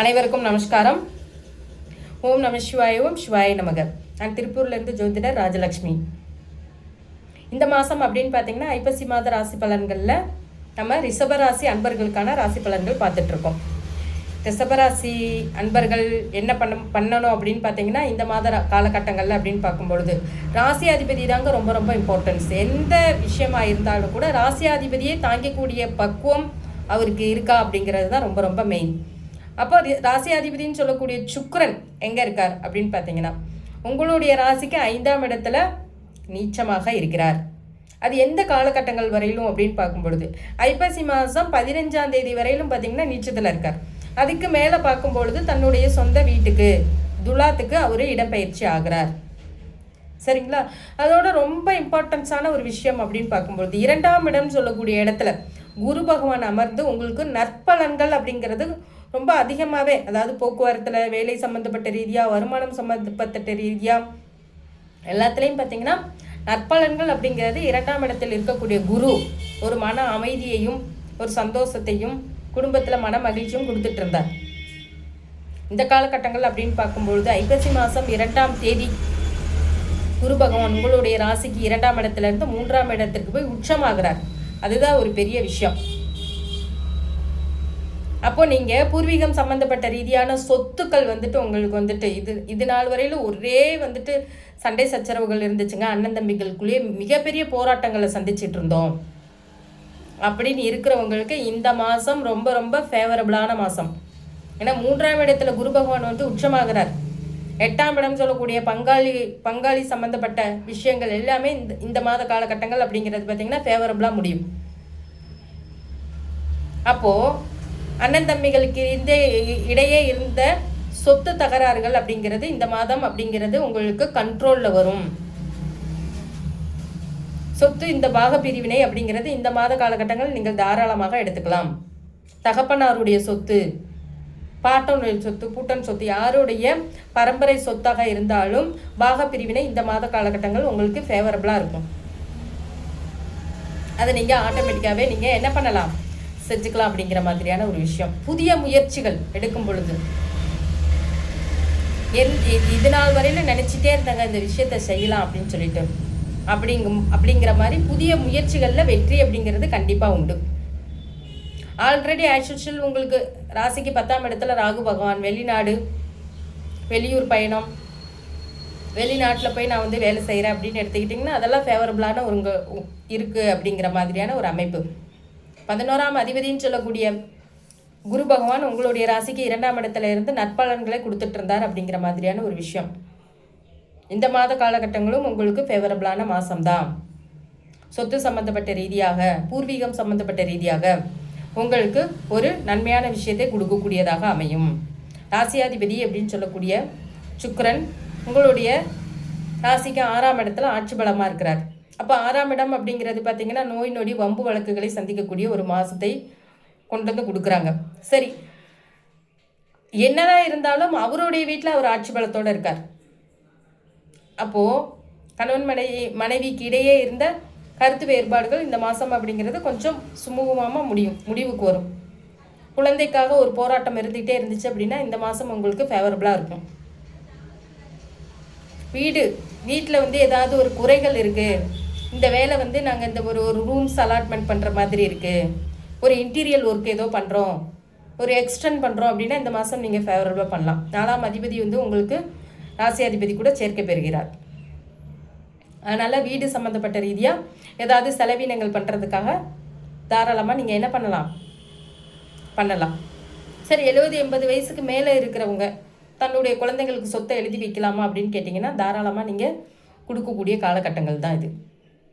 அனைவருக்கும் நமஸ்காரம். ஓம் நம சிவாய ஓம் சிவாய நமக. நான் திருப்பூர்லேருந்து ஜோதிடர் ராஜலக்ஷ்மி. இந்த மாதம் அப்படின்னு பார்த்தீங்கன்னா ஐப்பசி மாத ராசி பலன்களில் நம்ம ரிஷபராசி அன்பர்களுக்கான ராசி பலன்கள் பார்த்துட்ருக்கோம். ரிஷபராசி அன்பர்கள் என்ன பண்ண பண்ணணும் அப்படின்னு பார்த்தீங்கன்னா இந்த மாத காலகட்டங்களில் அப்படின்னு பார்க்கும்பொழுது ராசியாதிபதி தாங்க ரொம்ப ரொம்ப இம்பார்ட்டன்ஸ் எந்த விஷயமாக இருந்தாலும் கூட ராசியாதிபதியை தாங்கக்கூடிய பக்குவம் அவருக்கு இருக்கா அப்படிங்கிறது தான் ரொம்ப ரொம்ப மெயின் அப்போ ராசி ராசியாதிபதின்னு சொல்லக்கூடிய சுக்கரன் எங்கே இருக்கார் அப்படின்னு பார்த்தீங்கன்னா உங்களுடைய ராசிக்கு ஐந்தாம் இடத்துல நீச்சமாக இருக்கிறார். அது எந்த காலகட்டங்கள் வரையிலும் அப்படின்னு பார்க்கும் பொழுது ஐப்பசி மாதம் பதினஞ்சாம் தேதி வரையிலும் பார்த்தீங்கன்னா நீச்சத்தில் இருக்கார். அதுக்கு மேலே பார்க்கும் பொழுது தன்னுடைய சொந்த வீட்டுக்கு துலாத்துக்கு அவர் இடம்பெயர்ச்சி ஆகிறார். சரிங்களா? அதோட ரொம்ப இம்பார்ட்டன்ஸான ஒரு விஷயம் அப்படின்னு பார்க்கும்பொழுது இரண்டாம் இடம் சொல்லக்கூடிய இடத்துல குரு பகவான் அமர்ந்து உங்களுக்கு நற்பலன்கள் அப்படிங்கிறது ரொம்ப அதிகமாகவே அதாவது போக்குவரத்தில் வேலை சம்மந்தப்பட்ட ரீதியாக வருமானம் சம்மந்தப்பட்ட ரீதியாக எல்லாத்துலேயும் பார்த்தீங்கன்னா நற்பலன்கள் அப்படிங்கிறது இரண்டாம் இடத்தில் இருக்கக்கூடிய குரு ஒரு மன அமைதியையும் ஒரு சந்தோஷத்தையும் குடும்பத்தில் மன மகிழ்ச்சியும் கொடுத்துட்டு இருந்தார். இந்த காலகட்டங்கள் அப்படின்னு பார்க்கும்பொழுது ஐப்பசி மாதம் இரண்டாம் தேதி குரு பகவான் உங்களுடைய ராசிக்கு இரண்டாம் இடத்துல இருந்து மூன்றாம் இடத்திற்கு போய் உச்சமாகிறார். அதுதான் ஒரு பெரிய விஷயம். அப்போ நீங்க பூர்வீகம் சம்பந்தப்பட்ட ரீதியான சொத்துக்கள் வந்துட்டு உங்களுக்கு வந்துட்டு இது இது நாள் வரையிலும் ஒரே வந்துட்டு சண்டை சச்சரவுகள் இருந்துச்சுங்க. அண்ணன் தம்பிகளுக்குள்ளேயே மிகப்பெரிய போராட்டங்களை சந்திச்சிட்டு இருந்தோம். அப்படின்னு இருக்கிறவங்களுக்கு இந்த மாதம் ரொம்ப ரொம்ப ஃபேவரபிளான மாதம் ஏன்னா மூன்றாம் இடத்துல குரு பகவான் வந்து உச்சமாகிறார். எட்டாம் இடம் சொல்லக்கூடிய பங்காளி பங்காளி சம்மந்தப்பட்ட விஷயங்கள் எல்லாமே இந்த இந்த மாத காலகட்டங்கள் அப்படிங்கிறது பார்த்தீங்கன்னா ஃபேவரபுளாக முடியும். அப்போது அண்ணன் தம்பிகளுக்கு இந்த இடையே இருந்த சொத்து தகராறுகள் அப்படிங்கிறது இந்த மாதம் அப்படிங்கிறது உங்களுக்கு கண்ட்ரோலில் வரும். சொத்து இந்த பாக பிரிவினை அப்படிங்கிறது இந்த மாத காலகட்டங்கள் நீங்கள் தாராளமாக எடுத்துக்கலாம். தகப்பனாருடைய சொத்து பாட்டனுடைய சொத்து பூட்டன் சொத்து யாருடைய பரம்பரை சொத்தாக இருந்தாலும் பாக பிரிவினை இந்த மாத காலகட்டங்கள் உங்களுக்கு ஃபேவரபிளாக இருக்கும். அதை நீங்கள் ஆட்டோமேட்டிக்காகவே நீங்கள் என்ன பண்ணலாம்? செஞ்சுக்கலாம் அப்படிங்கிற மாதிரியான ஒரு விஷயம். புதிய முயற்சிகள் எடுக்கும் பொழுது. என் இது நாள் வரையில நினச்சிட்டே இருந்தாங்க இந்த விஷயத்த செய்யலாம் அப்படின்னு சொல்லிட்டு. அப்படிங்கும் அப்படிங்கிற மாதிரி புதிய முயற்சிகளில் வெற்றி அப்படிங்கிறது கண்டிப்பாக உண்டு. ஆல்ரெடி ஆக்சுவல் உங்களுக்கு ராசிக்கு பத்தாம் இடத்துல ராகு பகவான் வெளிநாடு வெளியூர் பயணம் வெளிநாட்டில் போய் நான் வந்து வேலை செய்கிறேன் அப்படின்னு எடுத்துக்கிட்டிங்கன்னா அதெல்லாம் ஃபேவரபுளான ஒரு உ- இருக்குது அப்படிங்கிற மாதிரியான ஒரு அமைப்பு. பதினோராம் அதிபதின்னு சொல்லக்கூடிய குரு பகவான் உங்களுடைய ராசிக்கு இரண்டாம் இடத்துல இருந்து நற்பலன்களை கொடுத்துட்டு இருந்தார் அப்படிங்கிற மாதிரியான ஒரு விஷயம். இந்த மாத காலகட்டங்களும் உங்களுக்கு ஃபேவரபிளான மாதம்தான் சொத்து சம்பந்தப்பட்ட ரீதியாக பூர்வீகம் சம்பந்தப்பட்ட ரீதியாக உங்களுக்கு ஒரு நன்மையான விஷயத்தை கொடுக்கக்கூடியதாக அமையும். ராசியாதிபதி அப்படின்னு சொல்லக்கூடிய சுக்கரன் உங்களுடைய ராசிக்கு ஆறாம் இடத்துல ஆட்சி பலமாக இருக்கிறார். அப்போ ஆறாம் இடம் அப்படிங்கிறது பார்த்தீங்கன்னா நோய் நொடி வம்பு வழக்குகளை சந்திக்கக்கூடிய ஒரு மாதத்தை கொண்டு வந்து கொடுக்குறாங்க. சரி. என்னதான் இருந்தாலும் அவருடைய வீட்டில் அவர் ஆட்சி பலத்தோடு இருக்கார். அப்போது கணவன் மனைவி மனைவிக்கு இடையே இருந்த கருத்து வேறுபாடுகள் இந்த மாதம் அப்படிங்கிறது கொஞ்சம் சுமூகமாக முடியும் முடிவுக்கு வரும். குழந்தைக்காக ஒரு போராட்டம் இருந்துகிட்டே இருந்துச்சு அப்படின்னா இந்த மாதம் உங்களுக்கு ஃபேவரபுளாக இருக்கும். வீடு வீட்டில் வந்து ஏதாவது ஒரு குறைகள் இருக்குது இந்த வேலை வந்து நாங்கள் இந்த ஒரு ஒரு ரூம்ஸ் அலாட்மெண்ட் பண்ணுற மாதிரி இருக்குது ஒரு இன்டீரியல் ஒர்க் ஏதோ பண்ணுறோம் ஒரு எக்ஸ்டெண்ட் பண்ணுறோம் அப்படின்னா இந்த மாதம் நீங்கள் ஃபேவரபுளாக பண்ணலாம். நாலாம் அதிபதி வந்து உங்களுக்கு ராசி அதிபதி கூட சேர்க்க பெறுகிறார். அதனால் வீடு சம்மந்தப்பட்ட ரீதியாக ஏதாவது செலவினங்கள் பண்ணுறதுக்காக தாராளமாக நீங்கள் என்ன பண்ணலாம்? பண்ணலாம். சரி எழுபது எண்பது வயசுக்கு மேலே இருக்கிறவங்க தன்னுடைய குழந்தைங்களுக்கு சொத்தை எழுதி வைக்கலாமா அப்படின்னு கேட்டிங்கன்னா தாராளமாக நீங்கள் கொடுக்கக்கூடிய காலகட்டங்கள் தான் இது.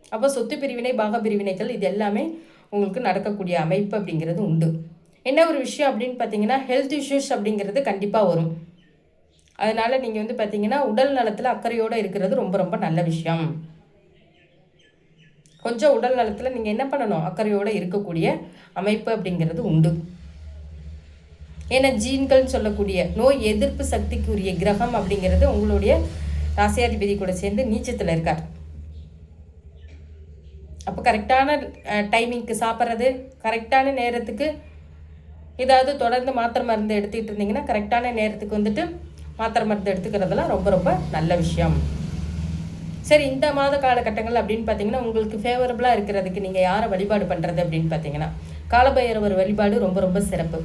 அப்போ சொத்து பிரிவினை பாக பிரிவினைகள் இது எல்லாமே உங்களுக்கு நடக்கக்கூடிய அமைப்பு அப்படிங்கிறது உண்டு. என்ன ஒரு விஷயம் அப்படின்னு பார்த்தீங்கன்னா ஹெல்த் இஷ்யூஸ் அப்படிங்கிறது கண்டிப்பாக வரும். அதனால் நீங்கள் வந்து பார்த்தீங்கன்னா உடல் நலத்தில் அக்கறையோடு இருக்கிறது ரொம்ப ரொம்ப நல்ல விஷயம். கொஞ்சம் உடல் நலத்தில் நீங்கள் என்ன பண்ணணும்? அக்கறையோடு இருக்கக்கூடிய அமைப்பு அப்படிங்கிறது உண்டு. ஏன்னா ஜீன்கள்னு சொல்லக்கூடிய நோய் எதிர்ப்பு சக்திக்குரிய கிரகம் அப்படிங்கிறது உங்களுடைய ராசியாதிபதி கூட சேர்ந்து நீச்சத்தில் இருக்கார். அப்போ கரெக்டான டைமிங்க்கு சாப்பிட்றது கரெக்டான நேரத்துக்கு ஏதாவது தொடர்ந்து மாத்திரை மருந்து எடுத்துக்கிட்டு இருந்தீங்கன்னா கரெக்டான நேரத்துக்கு வந்துட்டு மாத்திரை மருந்து எடுத்துக்கிறதுலாம் ரொம்ப ரொம்ப நல்ல விஷயம். சரி இந்த மாத காலகட்டங்கள் அப்படின்னு பார்த்தீங்கன்னா உங்களுக்கு ஃபேவரபுளாக இருக்கிறதுக்கு நீங்கள் யாரை வழிபாடு பண்ணுறது அப்படின்னு பார்த்தீங்கன்னா காலபைரவர் வழிபாடு ரொம்ப ரொம்ப சிறப்பு.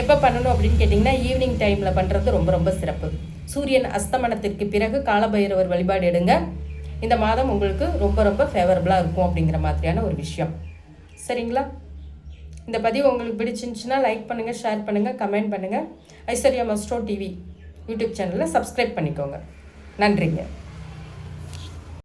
எப்போ பண்ணணும் அப்படின்னு கேட்டிங்கன்னா ஈவினிங் டைமில் பண்ணுறது ரொம்ப ரொம்ப சிறப்பு. சூரியன் அஸ்தமனத்திற்கு பிறகு காலபைரவர் வழிபாடு எடுங்க. இந்த மாதம் உங்களுக்கு ரொம்ப ரொம்ப ஃபேவரபுளாக இருக்கும் அப்படிங்கிற மாதிரியான ஒரு விஷயம். சரிங்களா? இந்த பதிவு உங்களுக்கு பிடிச்சிருந்துச்சுன்னா லைக் பண்ணுங்கள் ஷேர் பண்ணுங்கள் கமெண்ட் பண்ணுங்கள் ஐஸ்வர்யா மஸ்ட்ரோ டிவி யூடியூப் சேனலில் சப்ஸ்கிரைப் பண்ணிக்கோங்க. நன்றிங்க.